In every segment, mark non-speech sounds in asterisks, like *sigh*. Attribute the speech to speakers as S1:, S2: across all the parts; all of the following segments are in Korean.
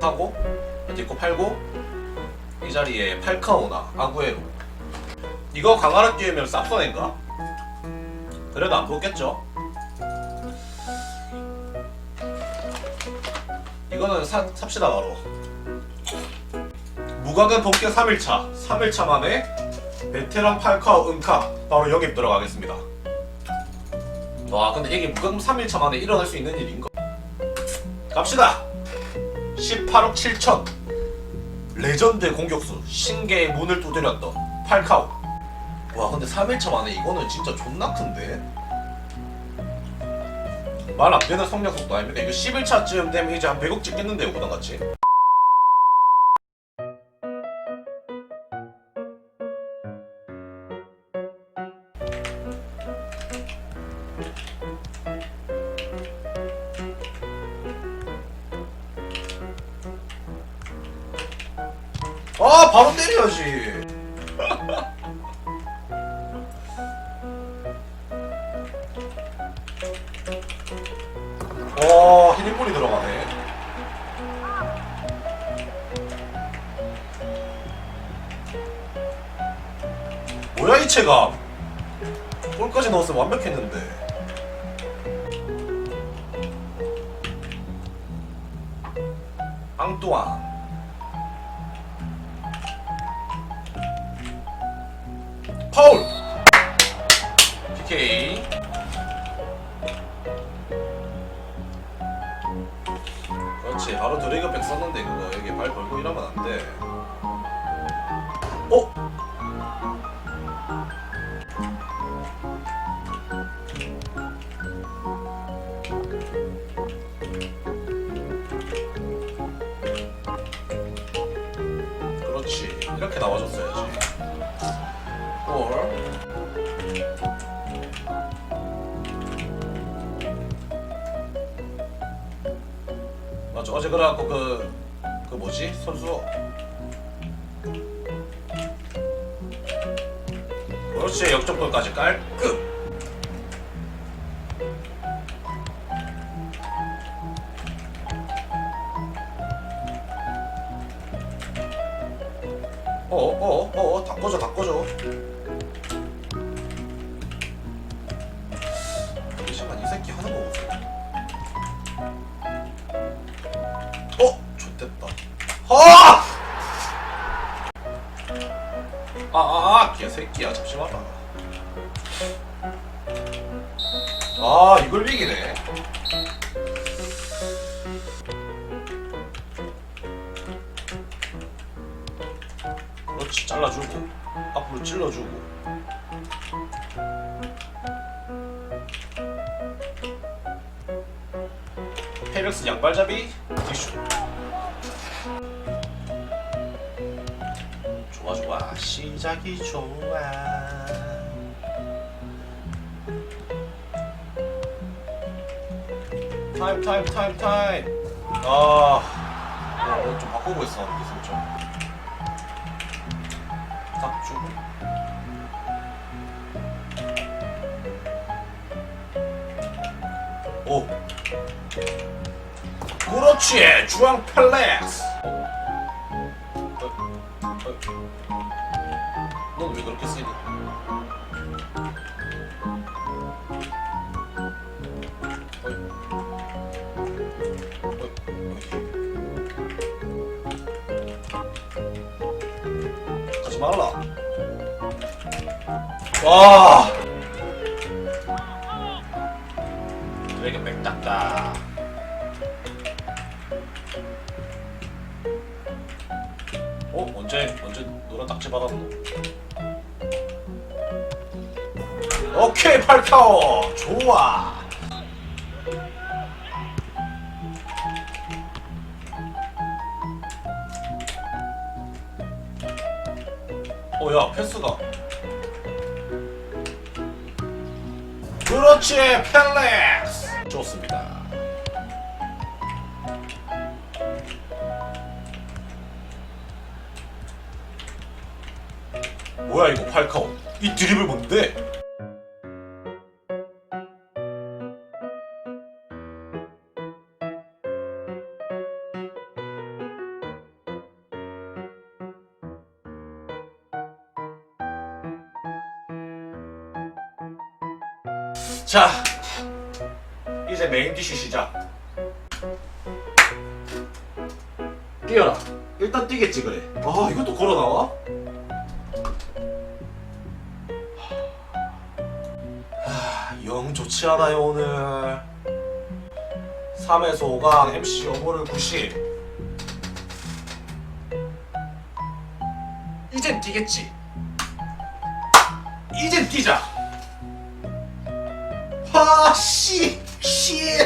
S1: 하고 디코 팔고 이 자리에 팔카오나 아구에로 이거 강하라 뛰면 쌉선인가? 그래도 안 보겠죠? 이거는 사, 삽시다 바로 무과금 복귀 3일차 3일차 만에 베테랑 팔카오 은카 바로 영입 들어가겠습니다 와 근데 이게 무과금 3일차 만에 일어날 수 있는 일인가? 갑시다 18억 7천. 레전드 공격수 신계의 문을 두드렸던 팔카오. 와 근데 3일차 만에 이거는 진짜 존나 큰데? 말 안 되는 성장 속도 아닙니까? 이거 11차쯤 되면 이제 한 100억 찍겠는데요 부담같이 아 바로 때려야지. *laughs* 와 히딩볼이 들어가네. 뭐야 이 체감? 골까지 넣었으면 완벽했는데. 앙뚜안 파울. PK 그렇지. 바로 드래그백 썼는데 그거 여기 발 걸고 이러면 안돼. 어? 그렇지. 이렇게 나와줬어야지 어제 그래갖고 그, 그 뭐지? 선수? 그렇지 역전골까지 깔끔. 어어어어 다 꺼져 다 꺼져 아! 아 아아 개새끼야. 잠시만라 아 이걸 이기네. 그렇지 잘라주고. 앞으로 찔러주고. 페렉스 양발잡이 티슈 시작이 좋아. 타임 타임 타임 타임. 아 어, 좀 바꾸고 있었는데 슬쩍 딱 주고. 오. 그렇지 주황 펠렉스 넌왜 그렇게 쓰니? 가지 말라. 와. 백딱 언제 언제 노란 딱지 받았노? 오케이 팔카오 좋아! 어야 패스가 그렇지 펠렉스! 좋습니다 뭐야 이거 팔카오 이 드립을 뭔데? 자 이제 메인 디쉬 시작 뛰어라 일단 뛰겠지 그래 아 이것도 걸어 나와? 하, 영 좋지 않아요 오늘. 3에서 5강 MC 여보를 90. 이젠 뛰겠지. 이젠 뛰자. 아, 씨, 씨.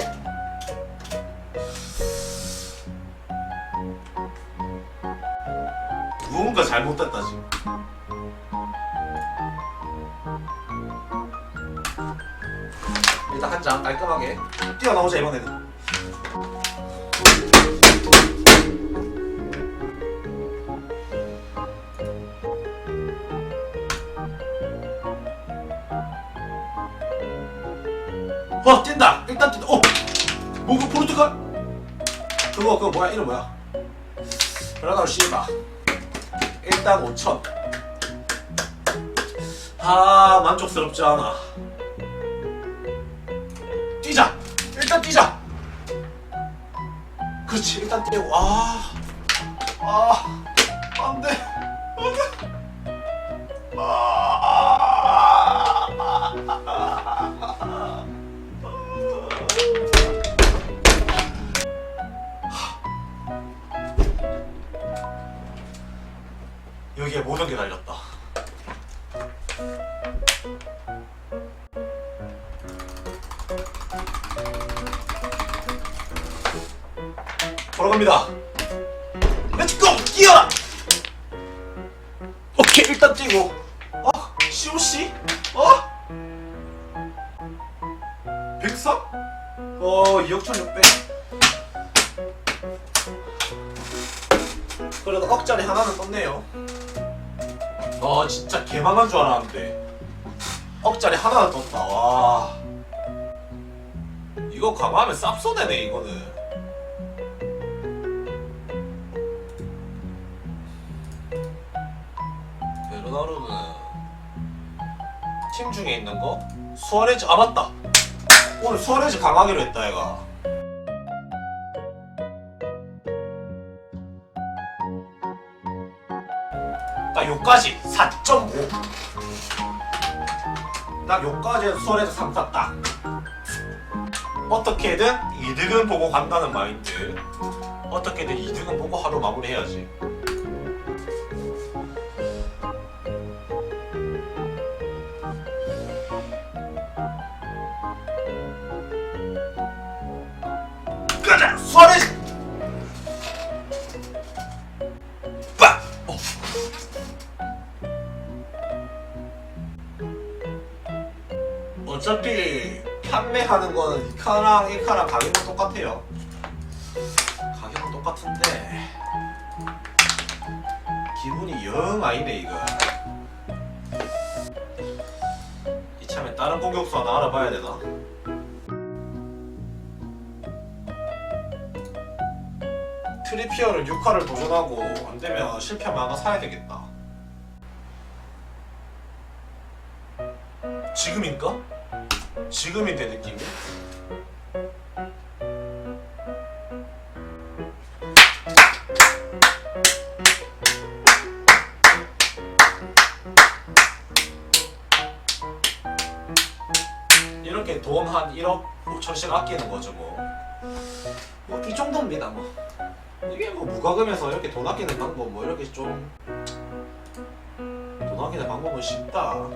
S1: 무언가 잘못됐다 지금. 일단 한 장 깔끔하게. 뛰어나오자 이번에는. 어 뛴다. 일단 뛴다. 어! 뭐그 포르투갈? 그거 그거 뭐야? 이름 뭐야? 베르나르도 실바. 일단 5천. 아 만족스럽지 않아 뛰자. 일단 뛰자. 그렇지 일단 뛰고. 아, 아 안 돼. 안 돼. 아, 여기에 모든 게 달렸다. 걸어갑니다. 렛츠고! 뛰어라! 오케이, 일단 뛰고. 어? COC? 어? 103? 어, 2억 1600. 그래도 억짜리 하나는 떴네요. 아 진짜 개망한 줄 알았는데 억짜리 하나는 떴다. 와 이거 강화하면 쌉소되네 이거는. 베르나르는 팀 중에 있는 거 수아레즈 아 맞다. 오늘 수아레즈 강하기로 했다 얘가. 딱 요까지 4.5. 딱 요까지 수월해서 3, 4 딱. 어떻게든 이득은 보고 간다는 마인드. 어떻게든 이득은 보고 하루 마무리해야지. 어차피 판매하는 거는 이카랑 1카랑 가격은 똑같아요. 가격은 똑같은데 기분이 영 아니네 이거. 이참에 다른 공격수 하나 알아봐야 되나? 트리피어를 6화를 도전하고 안 되면 실패하면 하나 사야 되겠다. 지금인가? 지금인데 느낌이? 이렇게 돈 한 1억 5천씩 아끼는 거죠 뭐. 뭐 이 정도입니다 뭐. 이게 뭐 무과금에서 이렇게 돈 아끼는 방법 뭐 이렇게 좀 돈 아끼는 방법은 쉽다.